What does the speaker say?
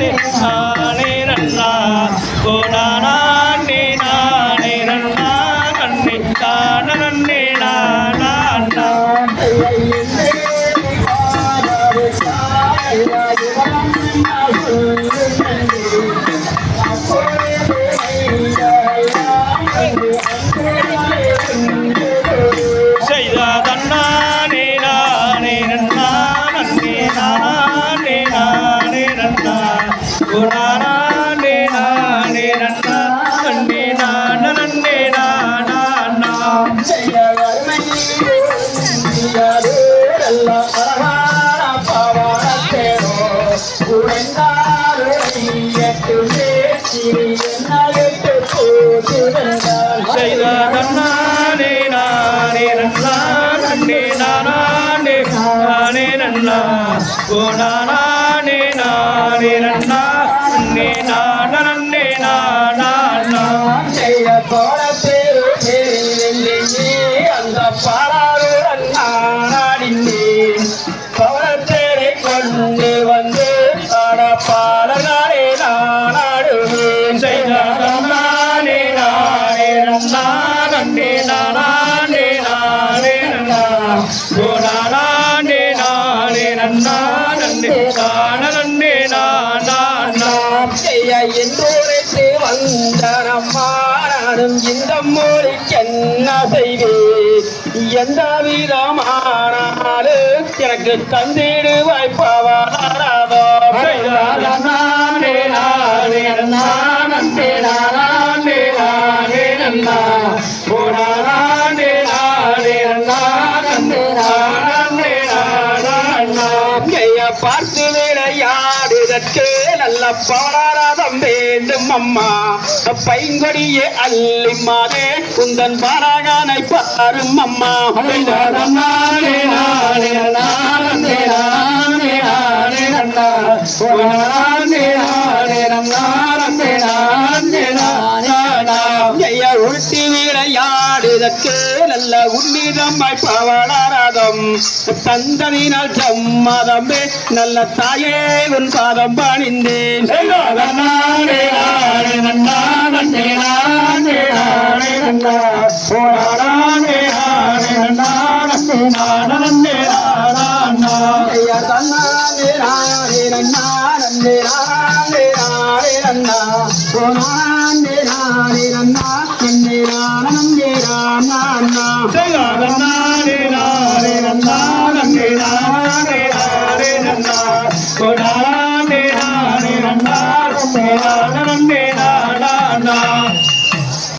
ஆனே நன்றா நானே நன்னா ஓ நானே நானே நன்னா என்றோரைத்து வந்த நம்மானும் இந்த மொழிக்கு என்ன செய்வேன் எந்த விதமானாலும் எனக்கு தந்திடு நன்னா ஓ நானே நானே நன்னா நன்னே நானே நானா கைய பார்த்து விளையாடுதற்கு நல்ல பாராதம் வேண்டும் அம்மா பைங்கொடியே அள்ளிம்மாதே குந்தன் பாராகானை பாரும் அம்மா நானே நானே நானே நானே நானே விளையாடுதற்கு நல்ல உன்னிதம்மாய் பவளாரதம் தந்ததினால் சம்மதமே நல்ல தாயே உன் பாதம் பணிந்தேன். நானே நானே நன்னா. நானா நானே